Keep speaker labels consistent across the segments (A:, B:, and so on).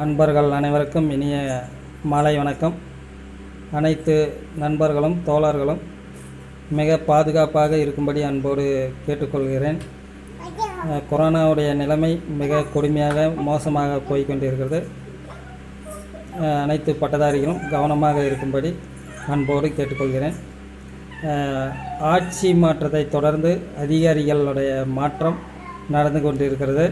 A: அன்பர்கள் அனைவருக்கும் இனிய மாலை வணக்கம். அனைத்து நண்பர்களும் தோழர்களும் மிக பாதுகாப்பாக இருக்கும்படி அன்போடு கேட்டுக்கொள்கிறேன். கொரோனாவுடைய நிலைமை மிக கொடுமையாக மோசமாக போய்கொண்டிருக்கிறது அனைத்து பட்டதாரிகளும் கவனமாக இருக்கும்படி அன்போடு கேட்டுக்கொள்கிறேன். ஆட்சி மாற்றத்தை தொடர்ந்து அதிகாரிகளுடைய மாற்றம் நடந்து கொண்டிருக்கிறது.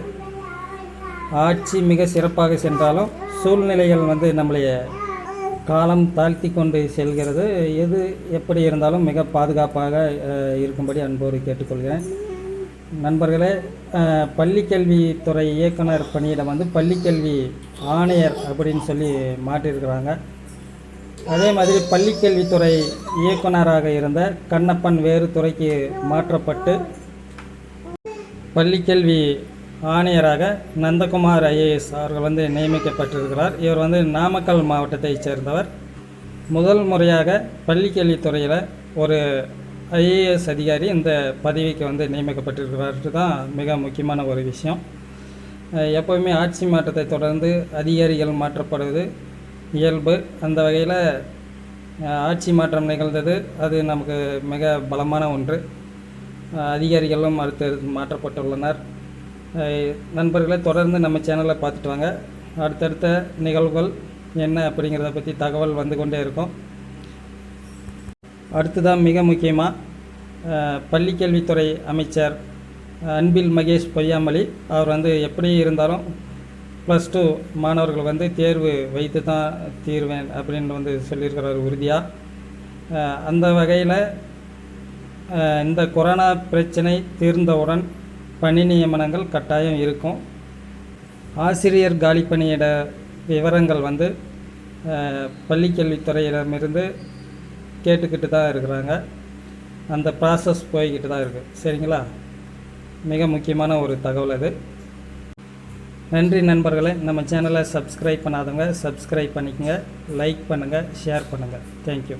A: ஆட்சி மிக சிறப்பாக சென்றாலும் சூழ்நிலைகள் வந்து நம்மளைய காலம் தாழ்த்தி கொண்டு செல்கிறது. எது எப்படி இருந்தாலும் மிக பாதுகாப்பாக இருக்கும்படி அன்போடு கேட்டுக்கொள்கிறேன். நண்பர்களே பள்ளிக்கல்வித்துறை இயக்குனர் பணியிடம் வந்து பள்ளிக்கல்வி ஆணையர் அப்படின்னு சொல்லி மாற்றியிருக்கிறாங்க. அதே மாதிரி பள்ளிக்கல்வித்துறை இயக்குனராக இருந்த கண்ணப்பன் வேறு துறைக்கு மாற்றப்பட்டு பள்ளிக்கல்வி ஆணையராக நந்தகுமார் ஐஏஎஸ் அவர்கள் வந்து நியமிக்கப்பட்டிருக்கிறார். இவர் வந்து நாமக்கல் மாவட்டத்தைச் சேர்ந்தவர். முதல் முறையாக பள்ளிக்கல்வித்துறையில் ஒரு ஐஏஎஸ் அதிகாரி இந்த பதவிக்கு வந்து நியமிக்கப்பட்டிருக்கிறார். தான் மிக முக்கியமான ஒரு விஷயம். எப்போவுமே ஆட்சி மாற்றத்தை தொடர்ந்து அதிகாரிகள் மாற்றப்படுவது இயல்பு. அந்த வகையில் ஆட்சி மாற்றம் நிகழ்ந்தது. அது நமக்கு மிக பலமான ஒன்று. அதிகாரிகளும் அடுத்து மாற்றப்பட்டுள்ளனர். நண்பர்களை தொடர்ந்து நம்ம சேனலை பார்த்துட்டு வாங்க. அடுத்தடுத்த நிகழ்வுகள் என்ன அப்படிங்கிறத பற்றி தகவல் வந்து கொண்டே இருக்கும். அடுத்ததான் மிக முக்கியமாக பள்ளிக்கல்வித்துறை அமைச்சர் அன்பில் மகேஷ் பொய்யாமலி அவர் வந்து எப்படி இருந்தாலும் ப்ளஸ் டூ மாணவர்கள் வந்து தேர்வு வைத்து தான் தீர்வேன் அப்படின்னு வந்து சொல்லியிருக்கிறார் உறுதியாக அந்த வகையில் இந்த கொரோனா பிரச்சனை தீர்ந்தவுடன் பணி நியமனங்கள் கட்டாயம் இருக்கும். ஆசிரியர் காலி பணியிட விவரங்கள் வந்து பள்ளிக்கல்வித்துறையிடமிருந்து கேட்டுக்கிட்டு தான் இருக்கிறாங்க. அந்த ப்ராசஸ் போய்கிட்டு தான் இருக்குது சரிங்களா? மிக முக்கியமான ஒரு தகவல் அது. நன்றி நண்பர்களே. நம்ம சேனலை சப்ஸ்கிரைப் பண்ணாதவங்க சப்ஸ்கிரைப் பண்ணிக்கங்க லைக் பண்ணுங்கள் ஷேர் பண்ணுங்கள் தேங்க்யூ